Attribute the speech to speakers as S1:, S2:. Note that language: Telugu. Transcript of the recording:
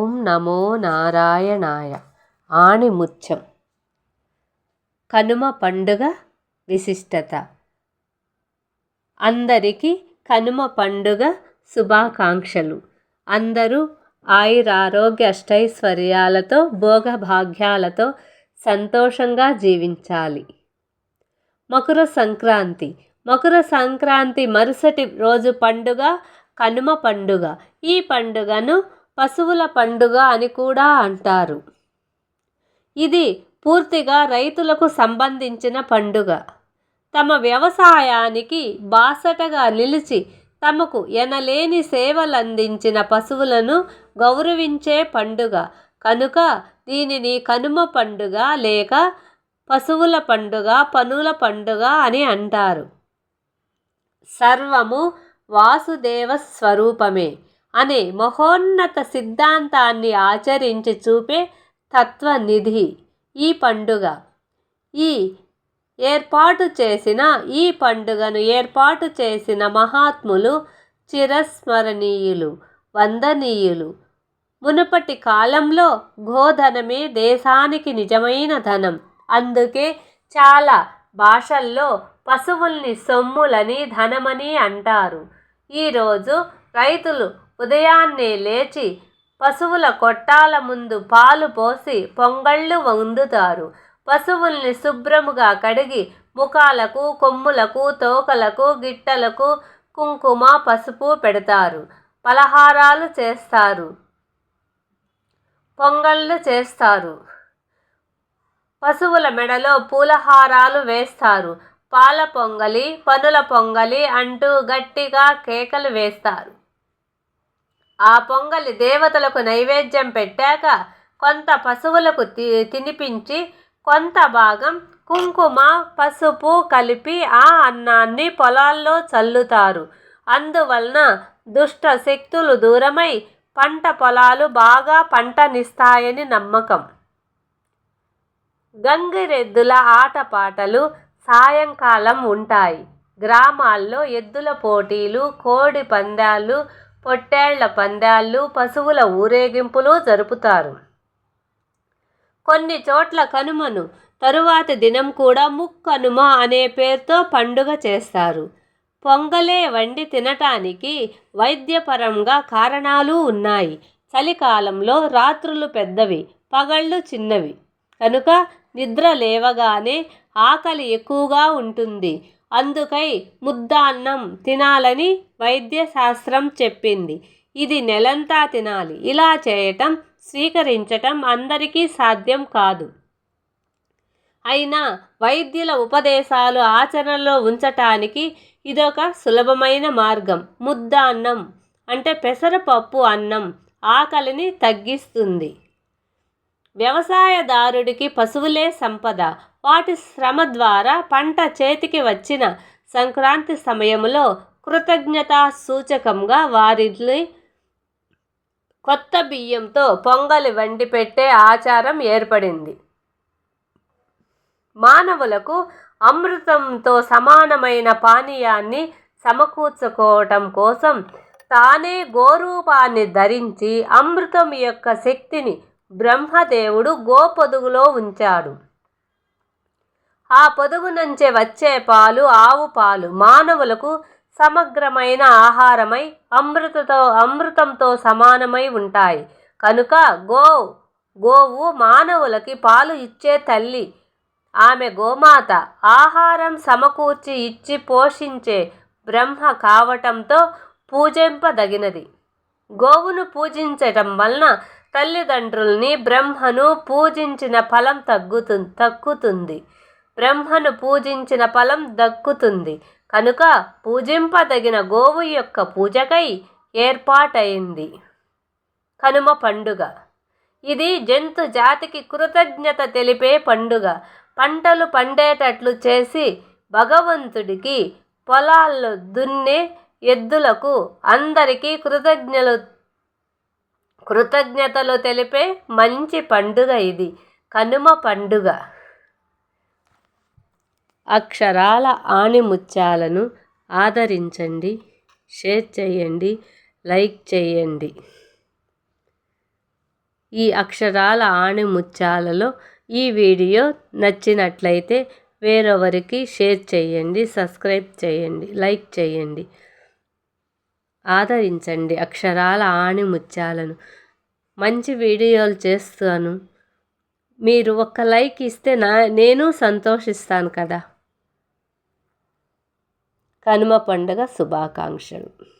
S1: ఓం నమో నారాయణాయ. ఆణిముత్యం. కనుమ పండుగ విశిష్టత. అందరికీ కనుమ పండుగ శుభాకాంక్షలు. అందరూ ఆయురారోగ్య అష్టైశ్వర్యాలతో భోగభాగ్యాలతో సంతోషంగా జీవించాలి. మకర సంక్రాంతి. మకర సంక్రాంతి మరుసటి రోజు పండుగ కనుమ పండుగ. ఈ పండుగను పశువుల పండుగ అని కూడా అంటారు. ఇది పూర్తిగా రైతులకు సంబంధించిన పండుగ. తమ వ్యవసాయానికి బాసటగా నిలిచి తమకు ఎనలేని సేవలందించిన పశువులను గౌరవించే పండుగ. కనుక దీనిని కనుమ పండుగ లేక పశువుల పండుగ పనుల పండుగ అని అంటారు. సర్వము వాసుదేవ స్వరూపమే. అనే మహోన్నత సిద్ధాంతాన్ని ఆచరించి చూపే తత్వనిధి ఈ పండుగ. ఈ ఏర్పాటు చేసిన ఈ పండుగను ఏర్పాటు చేసిన మహాత్ములు చిరస్మరణీయులు వందనీయులు. మునుపటి కాలంలో గోధనమే దేశానికి నిజమైన ధనం. అందుకే చాలా భాషల్లో పశువుల్ని సొమ్ములని ధనమని అంటారు. ఈరోజు రైతులు ఉదయాన్నే లేచి పశువుల కొట్టాల ముందు పాలు పోసి పొంగళ్ళు వందుతారు. పశువుల్ని శుభ్రముగా కడిగి ముఖాలకు కొమ్ములకు తోకలకు గిట్టలకు కుంకుమ పసుపు పెడతారు. పలహారాలు చేస్తారు. పొంగళ్ళు చేస్తారు. పశువుల మెడలో పూలహారాలు వేస్తారు. పాల పొంగలి పనుల పొంగలి అంటూ గట్టిగా కేకలు వేస్తారు. ఆ పొంగలి దేవతలకు నైవేద్యం పెట్టాక కొంత పశువులకు తి తినిపించి కొంత భాగం కుంకుమ పసుపు కలిపి ఆ అన్నాన్ని పొలాల్లో చల్లుతారు. అందువలన దుష్ట శక్తులు దూరమై పంట పొలాలు బాగా పంటనిస్తాయని నమ్మకం. గంగిరెద్దుల ఆటపాటలు సాయంకాలం ఉంటాయి. గ్రామాల్లో ఎద్దుల పోటీలు కోడి పందాలు పొట్టేళ్ళ పందాళ్ళు పశువుల ఊరేగింపులు జరుపుతారు. కొన్ని చోట్ల కనుమను తరువాతి దినం కూడా ముక్కనుమ అనే పేరుతో పండుగ చేస్తారు. పొంగలే వండి తినటానికి వైద్యపరంగా కారణాలు ఉన్నాయి. చలికాలంలో రాత్రులు పెద్దవి పగళ్ళు చిన్నవి. కనుక నిద్ర లేవగానే ఆకలి ఎక్కువగా ఉంటుంది. అందుకై ముద్దాన్నం తినాలని వైద్యశాస్త్రం చెప్పింది. ఇది నెలంతా తినాలి. ఇలా చేయటం స్వీకరించటం అందరికీ సాధ్యం కాదు. అయినా వైద్యుల ఉపదేశాలు ఆచరణలో ఉంచటానికి ఇదొక సులభమైన మార్గం. ముద్దాన్నం అంటే పెసరపప్పు అన్నం ఆకలిని తగ్గిస్తుంది. వ్యవసాయదారుడికి పశువులే సంపద. వాటి శ్రమ ద్వారా పంట చేతికి వచ్చిన సంక్రాంతి సమయంలో కృతజ్ఞతా సూచకంగా వారిని కొత్త బియ్యంతో పొంగలి వండి పెట్టే ఆచారం ఏర్పడింది. మానవులకు అమృతంతో సమానమైన పానీయాన్ని సమకూర్చుకోవటం కోసం తానే గోరూపాన్ని ధరించి అమృతం యొక్క శక్తిని బ్రహ్మదేవుడు గోపొదుగులో ఉంచాడు. ఆ పొదుగు నుంచే వచ్చే పాలు ఆవు పాలు మానవులకు సమగ్రమైన ఆహారమై అమృతతో అమృతంతో సమానమై ఉంటాయి. కనుక గో గోవు మానవులకి పాలు ఇచ్చే తల్లి. ఆమె గోమాత ఆహారం సమకూర్చి ఇచ్చి పోషించే బ్రహ్మ కావటంతో పూజింపదగినది. గోవును పూజించటం వలన తల్లిదండ్రుల్ని బ్రహ్మను పూజించిన ఫలం తగ్గుతు తక్కుతుంది బ్రహ్మను పూజించిన ఫలం దక్కుతుంది. కనుక పూజింపదగిన గోవు యొక్క పూజకై ఏర్పాటైంది. కనుమ పండుగ. ఇది జంతు జాతికి కృతజ్ఞత తెలిపే పండుగ. పంటలు పండేటట్లు చేసి భగవంతుడికి పొలాల్లో దున్నే ఎద్దులకు అందరికీ కృతజ్ఞలు కృతజ్ఞతలు తెలిపే మంచి పండుగ ఇది. కనుమ పండుగ. అక్షరాల ఆణిముత్యాలను ఆదరించండి షేర్ చేయండి లైక్ చేయండి. ఈ అక్షరాల ఆణిముత్యాలలో ఈ వీడియో నచ్చినట్లయితే వేరొవరికి షేర్ చేయండి సబ్స్క్రైబ్ చేయండి లైక్ చేయండి. ఆదరించండి అక్షరాల ఆణిముత్యాలను. మంచి వీడియోలు చేస్తాను. మీరు ఒక లైక్ ఇస్తే నా నేను సంతోషిస్తాను కదా. కనుమ పండుగ శుభాకాంక్షలు.